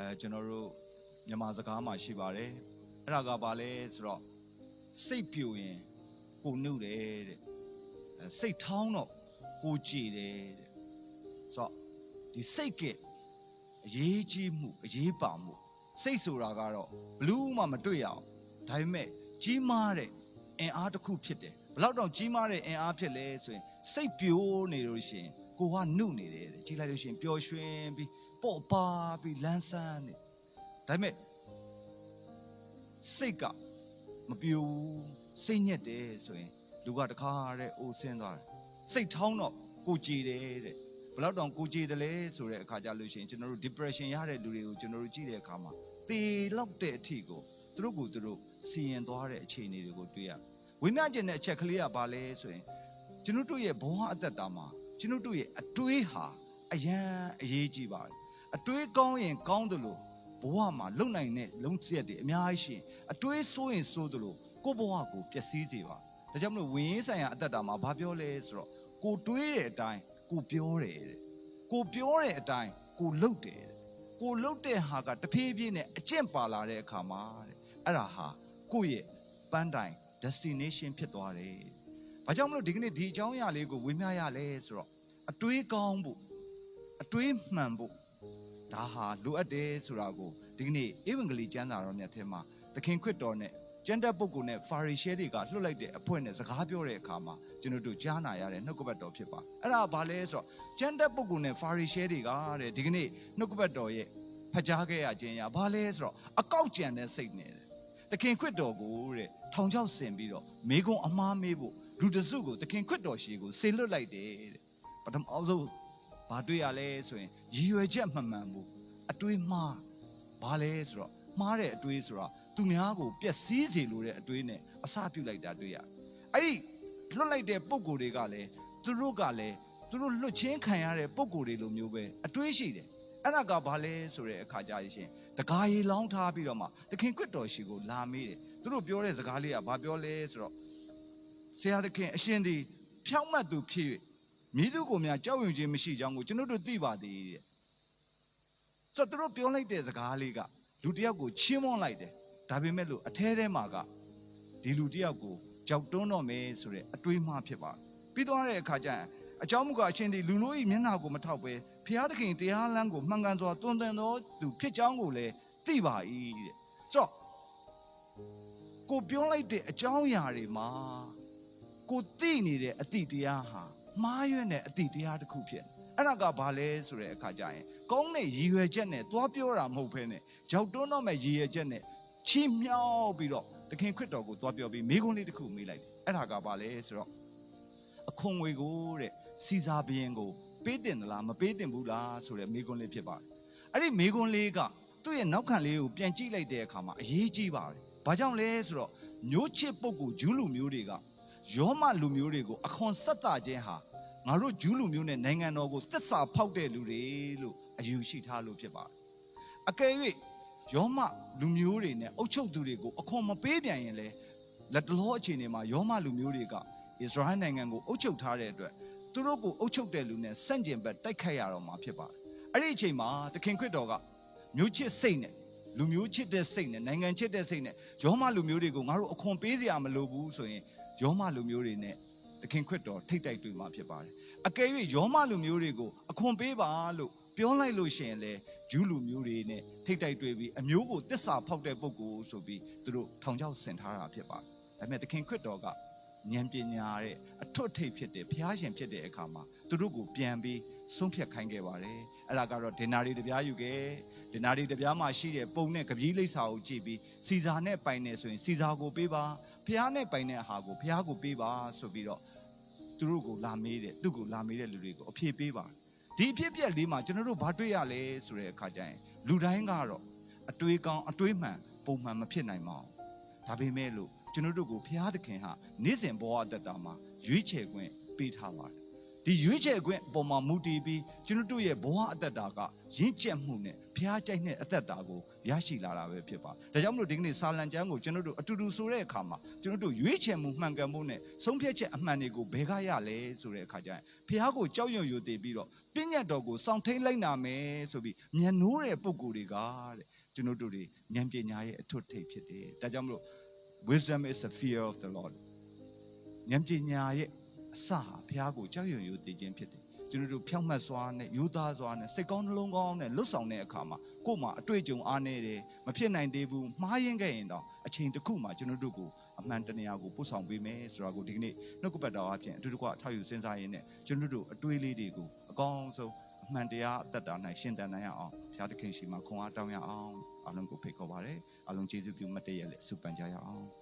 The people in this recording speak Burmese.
အဲကျွန်တော်တို့မြန်မာစကားမှာရှိပါတယ်အဲ့ဒါကဘာလဲဆိုတော့စိတ်ပြိုရင်ကိုနှုတ်တယ်တဲ့အဲစိတ်ထောင်းတော့ကိုကြည်တယ်တဲ့ဆိုတော့ဒီစိတ်ကအရေးကြီးမှုအရေးပါမှုစိတ်ဆိုတာကတော့ဘလူးမှမတွေ့ရအောင်ဒါပေမဲ့ကြီးမားတဲ့အင်အားတစ်ခုဖြစ်တယ်ဘလောက်တော့ကြီးမားတဲ့အင်အားဖြစ်လဲဆိုရင်စိတ်ပြိုးနေလို့ရှိရင်ကိုကနှုတ်နေတယ်တဲ့ကြည့်လိုက်လို့ရှိရင်ပျော်ရွှင်ပြီး ပေါ့ပါပြီးလန်းဆန်းနေဒါပေမဲ့စိတ်ကမပြိုးစိတ်ညက်တယ်ဆိုရင်လူကတခါတဲ့အိုဆင်းသွားတယ်စိတ်ထောင်းတော့ကိုကြည်တယ်တဲ့ဘယ်တော့တောင်ကိုကြည်တယ်လဲဆိုတဲ့အခါကြလို့ရှိရင်ကျွန်တော်တို့ depression ရတဲ့လူတွေကိုကျွန်တော်တို့ကြည့်တဲ့အခါမှာတေလောက်တဲ့အထိကိုသူတို့ကိုသူတို့စီရင်သွားတဲ့အခြေအနေတွေကိုတွေ့ရဝိညာဉ်ကျင်တဲ့အချက်ကလေးကဘာလဲဆိုရင်ကျွန်တော်တို့ရဲ့ဘဝအသက်တာမှာကျွန်တော်တို့ရဲ့အတွေးဟာအယံအရေးကြီးပါတယ် အတွေးကောင်းရင်ကောင်းတယ်လို့ဘဝမှာလုံနိုင်တဲ့လုံချက်တွေအများကြီးရှိရင်အတွေးဆိုးရင်ဆိုးတယ်လို့ကိုယ့်ဘဝကိုပျက်စီးစေပါဒါကြောင့်မလို့ဝိညာဉ်ဆိုင်ရာအသက်တာမှာဘာပြောလဲဆိုတော့ကိုတွေးတဲ့အတိုင်းကိုပြောတယ်တဲ့ကိုပြောတဲ့အတိုင်းကိုလုပ်တယ်တဲ့ကိုလုပ်တဲ့ဟာကတဖြည်းဖြည်းနဲ့အကျင့်ပါလာတဲ့အခါမှာတဲ့အဲ့ဒါဟာကိုယ့်ရဲ့ပန်းတိုင် destination ဖြစ်သွားတယ်။ဘာကြောင့်မလို့ဒီကနေ့ဒီအကြောင်းအရာလေးကိုဝေမျှရလဲဆိုတော့အတွေးကောင်းဖို့အတွေးမှန်ဖို့ ဒါဟာလိုအပ်တယ်ဆိုတာကိုဒီကနေ့ဧဝံဂေလိကျမ်းစာတော်မြတ်ထဲမှာသခင်ခရစ်တော်နဲ့ကျမ်းတက်ပုဂ္ဂိုလ်နဲ့ဖာရီရှဲတွေကလွှတ်လိုက်တဲ့အဖွဲ့နဲ့စကားပြောတဲ့အခါမှာကျွန်တော်တို့ကြားနာရတဲ့နှုတ်ကပတ်တော်ဖြစ်ပါအဲ့ဒါဘာလဲဆိုတော့ကျမ်းတက်ပုဂ္ဂိုလ်နဲ့ဖာရီရှဲတွေကတဲ့ဒီကနေ့နှုတ်ကပတ်တော်ရဲ့ဖတ်ကြားခဲ့ရခြင်းရာဘာလဲဆိုတော့အကောက်ကြံတဲ့စိတ်နဲ့တဲ့သခင်ခရစ်တော်ကိုတဲ့ထောင်ချောက်ဆင်ပြီးတော့မေကုံအမားမေးဖို့လူတစုကိုသခင်ခရစ်တော်ရှေကိုဆေလွတ်လိုက်တယ်တဲ့ပထမအဆုံး ဘာတွေ့ရလဲဆိုရင်ရည်ရွယ်ချက်မှန်မှန်ဘူးအတွေးမှားဘာလဲဆိုတော့မှားတဲ့အတွေးဆိုတော့သူများကိုပျက်စီးစေလိုတဲ့အတွေးနဲ့အစပြုတ်လိုက်တာတွေ့ရအဲ့ဒီလွတ်လိုက်တဲ့ပုံကိုယ်တွေကလည်းသူတို့ကလည်းသူတို့လွတ်ချင်းခံရတဲ့ပုံကိုယ်တွေလိုမျိုးပဲအတွေးရှိတယ်အဲ့ဒါကဘာလဲဆိုတဲ့အခါကြရှင်တကားရီလောင်းထားပြီးတော့မှသခင်ကွတ်တော်ရှိကိုလာမေးတယ်သူတို့ပြောတဲ့စကားလေးကဘာပြောလဲဆိုတော့ဆရာသခင်အရှင်ဒီဖြောင့်မတ်သူဖြစ်၍ မိသူကိုများကြောက်ရွံ့ခြင်းမရှိကြောင်းကိုကျွန်တော်တို့သိပါသေးတဲ့ဆိုတော့သူတို့ပြောလိုက်တဲ့စကားလေးကလူတစ်ယောက်ကိုချီးမွမ်းလိုက်တယ်ဒါပေမဲ့လို့အထဲထဲမှာကဒီလူတစ်ယောက်ကိုကြောက်တွန်းတော့မယ်ဆိုတဲ့အတွေးမှဖြစ်ပါပြီးသွားတဲ့အခါကျရင်အကြောင်းမူကအရှင်ဒီလူလို့ဤမျက်နှာကိုမထောက်ပဲဖျားသခင်တရားလမ်းကိုမှန်ကန်စွာတွင်တင်သောသူဖြစ်ကြောင်းကိုလည်းသိပါ၏တဲ့ဆိုတော့ကိုပြောလိုက်တဲ့အကြောင်းအရာတွေမှာကိုသိနေတဲ့အတိတရားဟာ မှားရွံ့တဲ့အတိတရားတစ်ခုဖြစ်အဲ့ဒါကဘာလဲဆိုတဲ့အခါကျရင်ကောင်းတဲ့ရည်ရွယ်ချက်နဲ့သွားပြောတာမဟုတ်ဘဲနဲ့ကြောက်တွန်းတော့မဲ့ရည်ရွယ်ချက်နဲ့ချီးမြှောက်ပြီးတော့သခင်ခရစ်တော်ကိုသွားပြောပြီးမိခွန်းလေးတစ်ခုမေးလိုက်တယ်အဲ့ဒါကဘာလဲဆိုတော့အခွန်ငွေကိုတဲ့စီစာဘရင်ကို ပေးတင်သလားမပေးတင်ဘူးလားဆိုတဲ့မိခွန်းလေးဖြစ်ပါတယ်အဲ့ဒီမိခွန်းလေးကသူ့ရဲ့နောက်ခံလေးကိုပြန်ကြည့်လိုက်တဲ့အခါမှာအရေးကြီးပါတယ်ဘာကြောင့်လဲဆိုတော့မျိုးချစ်ပုဂ္ဂိုလ်ဂျူးလူမျိုးတွေက ယောမလူမျိုးတွေကိုအခွန်ဆက်တာခြင်းဟာငါတို့ဂျူးလူမျိုးနဲ့နိုင်ငံတော်ကိုသစ္စာဖောက်တဲ့လူတွေလို့အယူရှိထားလို့ဖြစ်ပါတယ်အကယ်၍ယောမလူမျိုးတွေနဲ့အုပ်ချုပ်သူတွေကိုအခွန်မပေးပြန်ရင်လေလက်တလောအခြေအနေမှာယောမလူမျိုးတွေကဣသရေလနိုင်ငံကိုအုပ်ချုပ်ထားတဲ့အတွက်သူတို့ကိုအုပ်ချုပ်တဲ့လူနဲ့ဆန့်ကျင်ဘက်တိုက်ခိုက်ရတော့မှာဖြစ်ပါတယ်အဲ့ဒီအချိန်မှာသခင်ခရစ်တော်ကမျိုးချစ်စိတ်နဲ့ လူမျိုးချစ်တဲ့စိတ်နဲ့နိုင်ငံချစ်တဲ့စိတ်နဲ့ယောမလူမျိုးတွေကိုငါတို့အခွန်ပေးစရာမလိုဘူးဆိုရင်ယောမလူမျိုးတွေနဲ့သခင်ခရစ်တော်ထိတ်တိုက်တွေ့မှာဖြစ်ပါတယ်အကယ်၍ယောမလူမျိုးတွေကိုအခွန်ပေးပါလို့ပြောလိုက်လို့ရှိရင်လေဂျူးလူမျိုးတွေနဲ့ထိတ်တိုက်တွေ့ပြီးအမျိုးကိုတစ္ဆာဖောက်တဲ့ပုဂ္ဂိုလ်ဆိုပြီးသူတို့ထောင်ချောက်ဆင်ထားတာဖြစ်ပါတယ်ဒါပေမဲ့သခင်ခရစ်တော်ကဉာဏ်ပညာရဲ့အထွတ်ထိပ်ဖြစ်တဲ့ဘုရားရှင်ဖြစ်တဲ့အခါမှာသူတို့ကိုပြန်ပြီး ဆုံးဖြတ်ခိုင်းခဲ့ပါတယ်အဲ့ဒါကတော့ဒင်နာရီတပြားယူခဲ့ဒင်နာရီတပြားမှာရှိတဲ့ပုံနဲ့ကပီးလိပ်စာကိုကြည့်ပြီးစီဇာနဲ့ပိုင်နေဆိုရင်စီဇာကိုပေးပါဘုရားနဲ့ပိုင်တဲ့အဟာကိုဘုရားကိုပေးပါဆိုပြီးတော့သူတို့ကိုလာမေးတယ်သူ့ကိုလာမေးတဲ့လူတွေကိုအဖြေပေးပါဒီအဖြစ်အပျက်လေးမှာကျွန်တော်တို့ဘာတွေ့ရလဲဆိုတဲ့အခါကျရင်လူတိုင်းကတော့အတွေးကောင်းအတွေးမှန်ပုံမှန်မဖြစ်နိုင်ပါဘူးဒါပေမဲ့လို့ကျွန်တော်တို့ကိုဘုရားသခင်ဟာနေ့စဉ်ဘဝအတ္တတာမှာရွေးချယ်ခွင့်ပေးထားပါတယ် ဒီရွေးချယ်ခွင့်အပေါ်မှာမူတည်ပြီးကျွန်တော်တို့ရဲ့ဘဝအတ္တတာကရင့်ကျက်မှုနဲ့ဘုဖျားကြိုက်တဲ့အသက်တာကိုရရှိလာတာပဲဖြစ်ပါဒါကြောင့်မလို့ဒီကနေ့စာလံကျမ်းကိုကျွန်တော်တို့အတူတူဆိုတဲ့အခါမှာကျွန်တော်တို့ရွေးချယ်မှုမှန်ကန်မှုနဲ့ဆုံးဖြတ်ချက်အမှန်တွေကိုဘယ်ကရလဲဆိုတဲ့အခါကျရင်ဖျားကိုကြောက်ရွံ့ယူတည်ပြီးတော့ပြည့်ညတ်တော်ကိုစောင့်ထိန်လိုက်နာမယ်ဆိုပြီးဉာဏ်နိုးတဲ့ပုံကိုယ်တွေကတဲ့ကျွန်တော်တို့တွေဉာဏ်ပညာရဲ့အထွတ်ထိပ်ဖြစ်တယ်ဒါကြောင့်မလို့ wisdom is the fear of the lord ဉာဏ်ပညာရဲ့ အစဟာဘုရားကိုကြောက်ရွံ့ယူတည်ခြင်းဖြစ်တယ်ကျွန်တော်တို့ဖြောင့်မတ်စွာနဲ့ယူသားစွာနဲ့စိတ်ကောင်းနှလုံးကောင်းနဲ့လွတ်ဆောင်တဲ့အခါမှာကိုယ်မှာအတွေ့အကြုံအားနေတယ်မဖြစ်နိုင်သေးဘူးမှားယွင်းခဲ့ရင်တော့အချိန်တစ်ခုမှကျွန်တော်တို့ကိုအမှန်တရားကိုပို့ဆောင်ပေးမယ်ဆိုတာကိုဒီကနေ့နှုတ်ကပတ်တော်အပြင်အတူတကွအထောက်ယူစဉ်းစားရင်းနဲ့ကျွန်တော်တို့အတွေးလေးတွေကိုအကောင်းဆုံးအမှန်တရားအသက်တာ၌ရှင်းတန်နိုင်အောင်ဘုရားသခင်ရှိမှခွန်အားတောင်းရအောင်အားလုံးကိုဖိတ်ခေါ်ပါရစေအားလုံးကျေးဇူးပြုမတ်တည့်ရလက်ဆုပန်ကြရအောင်